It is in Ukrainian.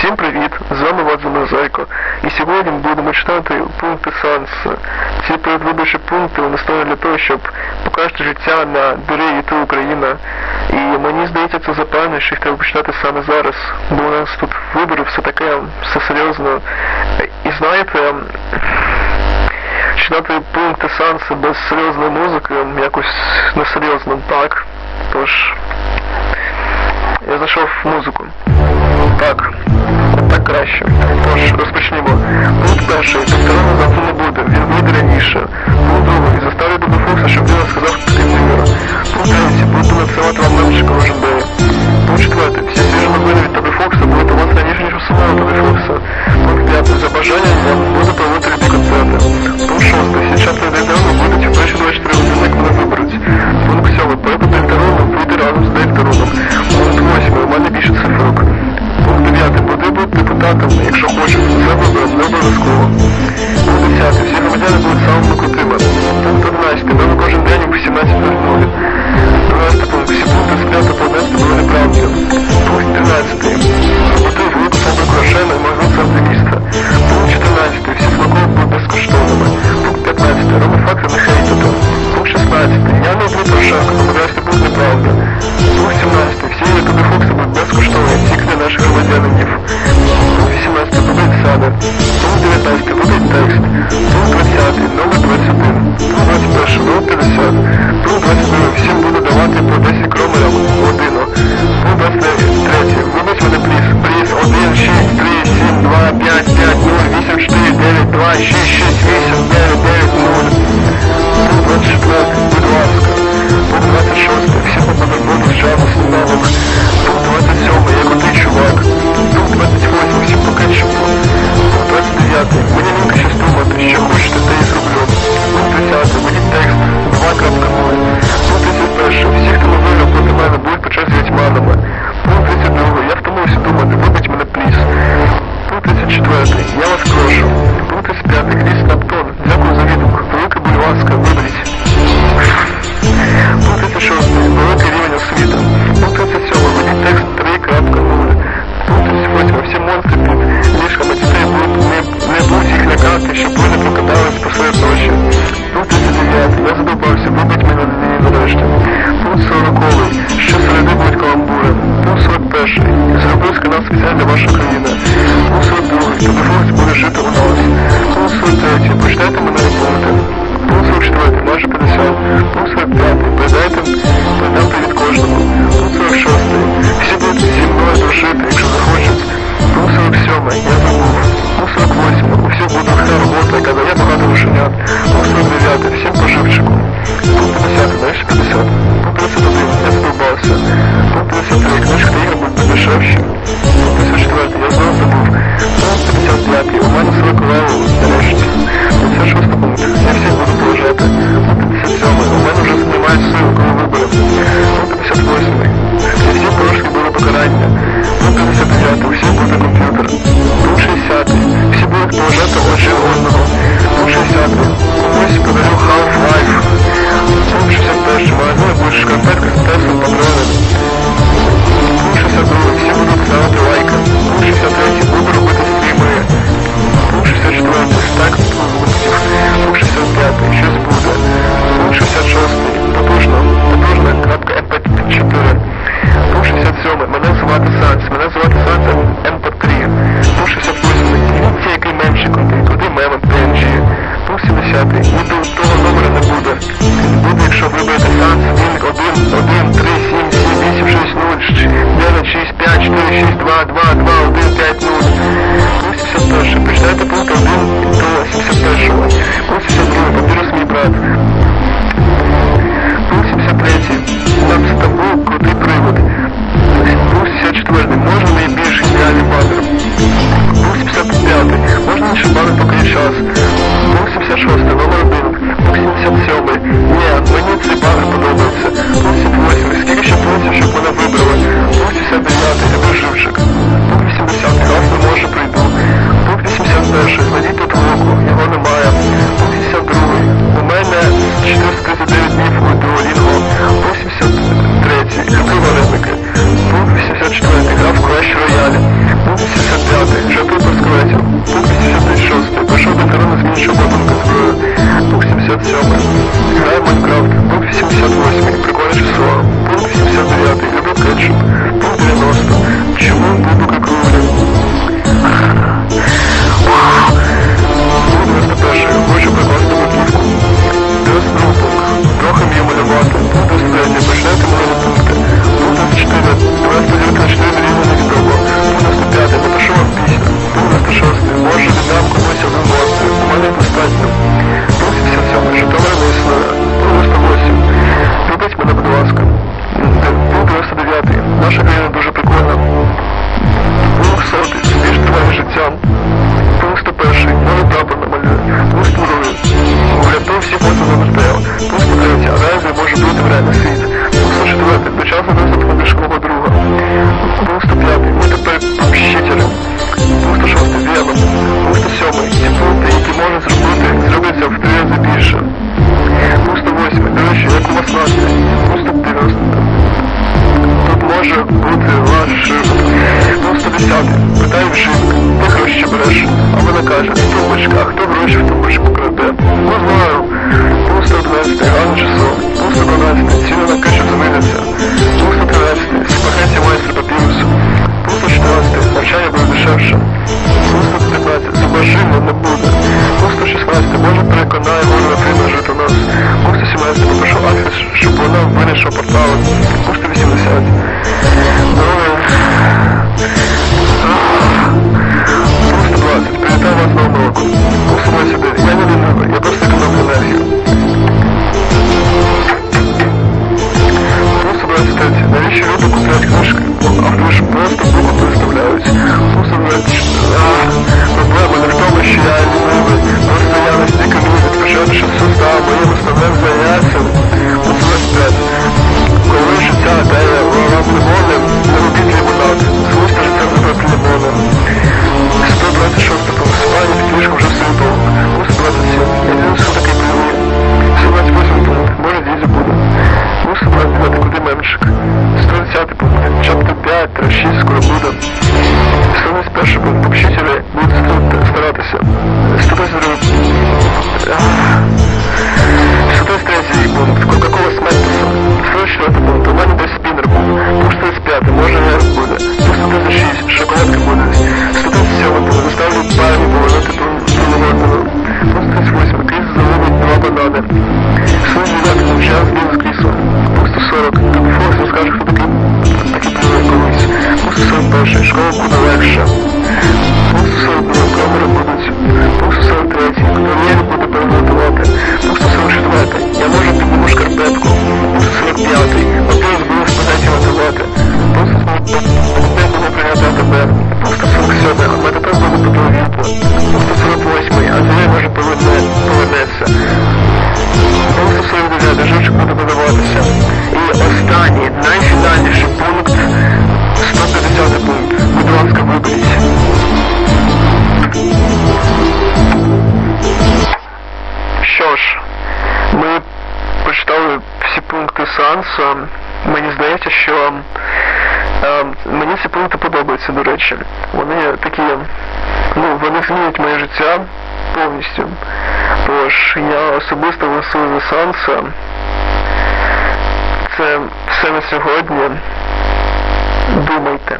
Всім привіт! З вами Владимир Зайко. І сьогодні ми будемо читати пункти Санса. Ці передвиборчі пункти вони ставлять для того, щоб покращити життя на дурі Юту Україна. І мені здається, це запевне, що їх треба почитати саме зараз. Бо у нас тут вибори, все таке, все серйозно. І знаєте, читати пункти Санса без серйозної музики якось несерйозно так. Тож я знайшов музику. Так, так краще. Тож розпочнімо. Слушаємо Комсомольська правда. Слухайте нас, всі ютуби Фокси будуть для наших громадянин закликати, щоб ви не покидали спаси. Тут 39, я задумався, вибить мене на дні нарешті. Тут 40, що середи будуть каламбури. Тут 41, і зроблю з канал ваша країна. вашої країни. Тут 42, то буде жити у нас. mud, mud. може бути ваше. Ну, 150. Питаю вже, хто гроші береш. А вона каже, в бочках, хто гроші, в бочку краде. Ну, знаю. Ну, 112, рано часу. Ну, 112, ціна на качу зміниться. Ну, 113, спагеті має Він уже все готово. Ось 27. Я дивлюсь, що такий пілот. 17 пункт, Може 10 буду, Ось 29 куди меншик. 110 буде. Чотка 5, 3, 6, скоро буде. Ем, мені здається, що ем, мені ці пункти подобаються, до речі. Вони такі, ну, вони змінюють моє життя повністю. Тож я особисто голосую за Санса. Це все на сьогодні. Думайте.